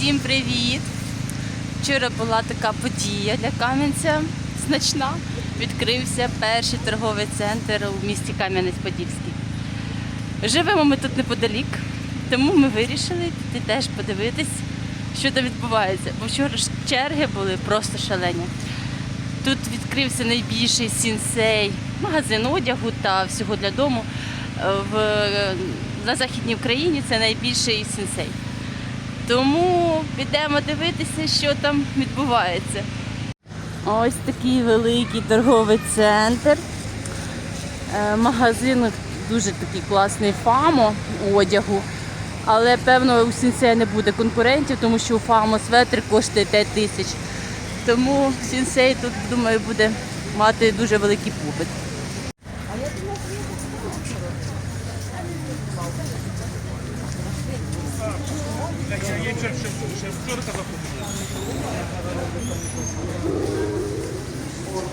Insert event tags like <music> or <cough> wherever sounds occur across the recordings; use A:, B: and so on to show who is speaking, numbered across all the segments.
A: Всім привіт! Вчора була така подія для Кам'янця значна. Відкрився перший торговий центр у місті Кам'янець-Подільський. Живемо ми тут неподалік, тому ми вирішили піти теж подивитись, що там відбувається. Бо вчора ж черги були просто шалені. Тут відкрився найбільший сінсей, магазин одягу та всього для дому. Е, В, на Західній Україні це найбільший сінсей. Тому підемо дивитися, що там відбувається. Ось такий великий торговий центр. Е, Магазин дуже такий класний фамо одягу. Але певно у Сінсея не буде конкурентів, тому що у фамо светр коштує 5 тисяч. Тому Сінсей тут, думаю, буде мати дуже великий попит.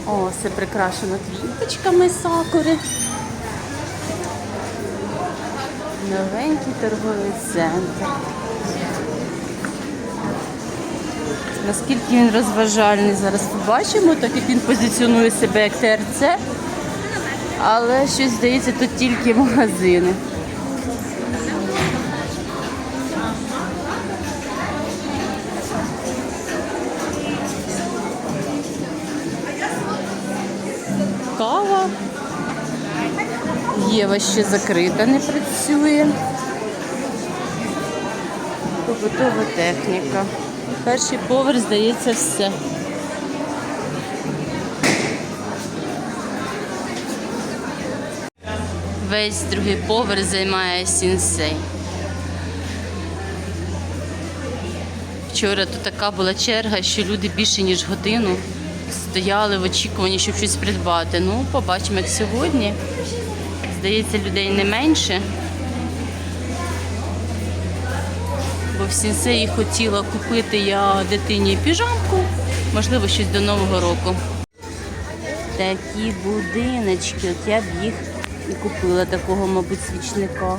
A: О, все прикрашено квіточками сакури. Новенький торговий центр. Наскільки він розважальний, зараз побачимо, так як він позиціонує себе як ТРЦ. Але щось здається, тут тільки магазини. Єва ще закрита, не працює. Побутова техніка. Перший поверх, здається, все. Весь другий поверх займає сінсей. Вчора тут така була черга, що люди більше ніж годину стояли в очікуванні, щоб щось придбати. Ну, побачимо, як сьогодні. Здається, людей не менше. Бо в сінсеї хотіла купити я дитині піжамку, можливо, щось до Нового року. Такі будиночки, от я б їх і купила такого, мабуть, свічника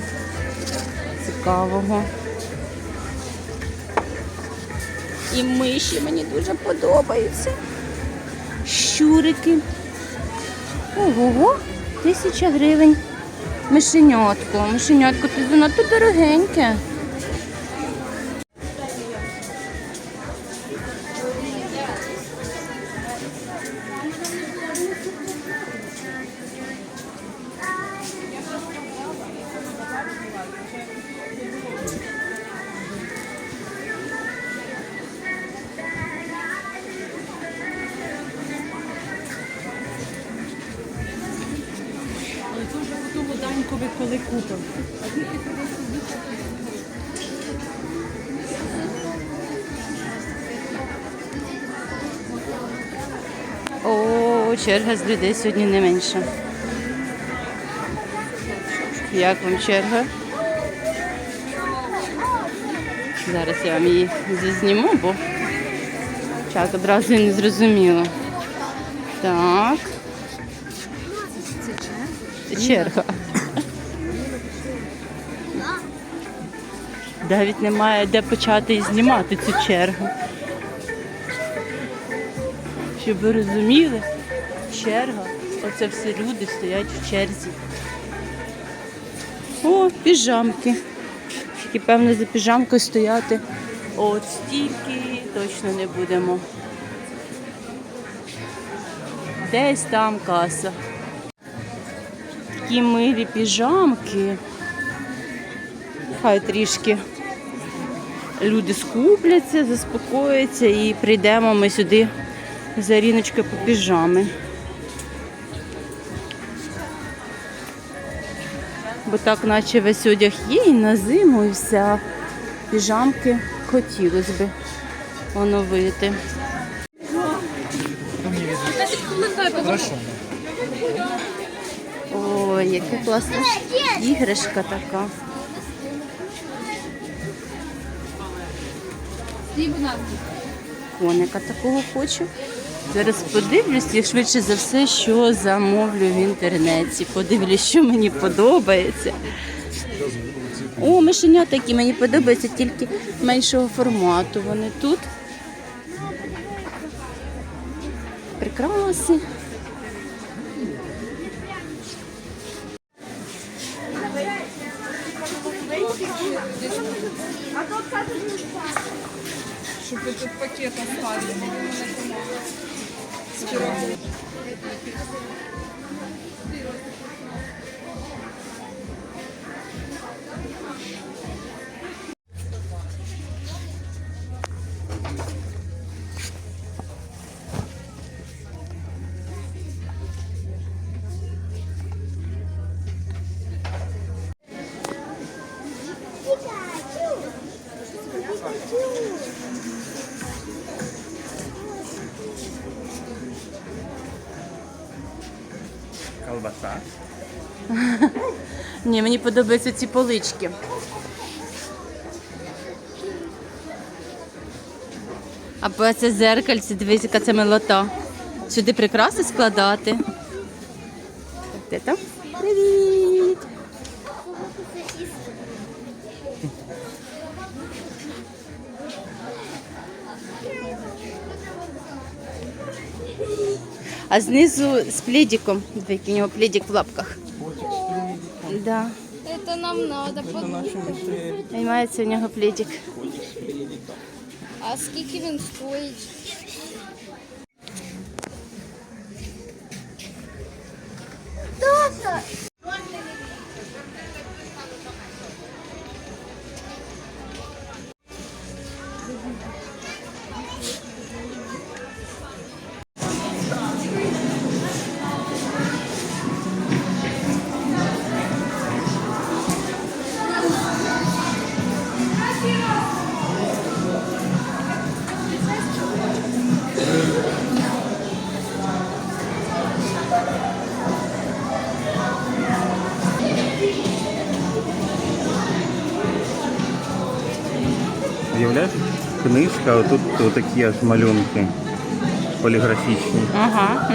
A: цікавого. І миші мені дуже подобаються. Щурики. Ого, тисяча гривень. Мишенятко. Мишенятко, ти занадто дорогеньке.
B: Коли купимо.
A: О, черга з людей сьогодні не менша. Як вам черга? Зараз я вам її зазніму, бо чат одразу не зрозуміло. Так. Це черга. Навіть немає де почати і знімати цю чергу. Щоб ви розуміли, черга, оце всі люди стоять в черзі. О, піжамки. Тільки, певно, за піжамкою стояти от стільки точно не будемо. Десь там каса. Такі милі піжамки. Хай трішки люди скупляться, заспокояться і прийдемо ми сюди за ріночкою по піжами. Бо так, наче весь одяг є і на зиму, і все. Піжамки хотілося б оновити. Ой, яка класна іграшка така. Коника такого хочу. Зараз подивлюсь і швидше за все, що замовлю в інтернеті. Подивлюсь, що мені подобається. О, мишенята, які мені подобаються, тільки меншого формату. Вони тут. Прикраси.
B: Щоб тут пакет оставили.
C: Колбаса. <laughs>
A: Ні, мені подобаються ці полички. Або це зеркальце, дивись, яка це милота. Сюди прикраси складати. Де там? Привіт! А знизу з пледиком. Дивіться, у нього пледик в лапках. Да.
D: Это нам надо.
A: Понимаете, у нього пледик.
D: А скільки він стоїть?
C: Уявляєш? Книжка, а тут такі аж малюнки поліграфічні.
A: Ага.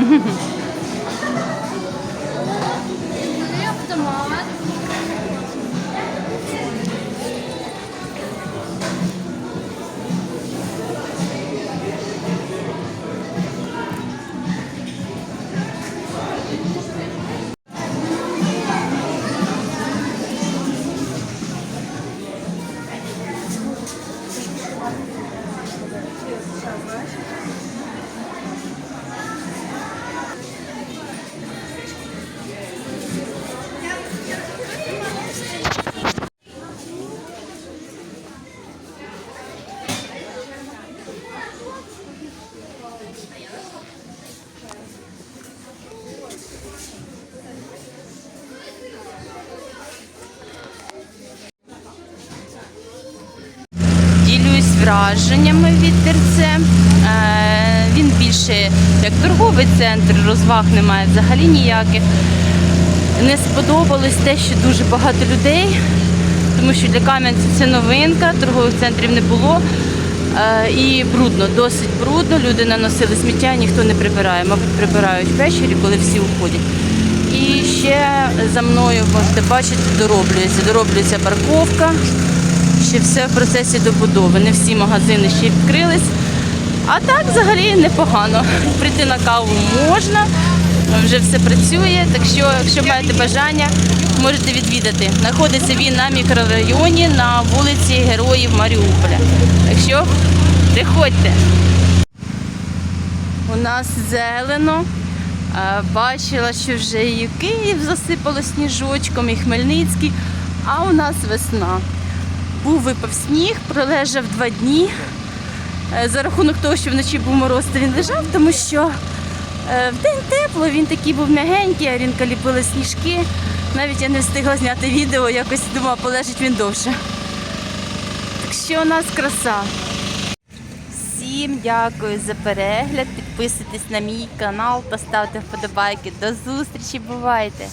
A: Враженнями від терце. Е, Він більше як торговий центр, розваг немає взагалі ніяких. Не сподобалось те, що дуже багато людей, тому що для Кам'янця це новинка, торгових центрів не було. Е, І брудно, досить брудно. Люди наносили сміття, ніхто не прибирає. Мабуть, прибирають ввечері, коли всі уходять. І ще за мною можете бачити, дороблюється. Дороблюється парковка. Ще все в процесі добудови. Не всі магазини ще відкрились. А так взагалі непогано. <laughs> Прийти на каву можна, вже все працює. Так що, якщо маєте бажання, можете відвідати. Знаходиться він на мікрорайоні на вулиці Героїв Маріуполя. Так що приходьте. У нас зелено. Бачила, що вже і Київ засипало сніжочком, і Хмельницький, а у нас весна. Був випав сніг, пролежав два дні. Е, За рахунок того, що вночі був мороз, то він лежав, тому що е, вдень тепло, він такий був м'ягенький, а Рінка ліпила сніжки. Навіть я не встигла зняти відео, якось думала, полежить він довше. Так що у нас краса. Всім дякую за перегляд. Підписуйтесь на мій канал та ставте вподобайки. До зустрічі, бувайте!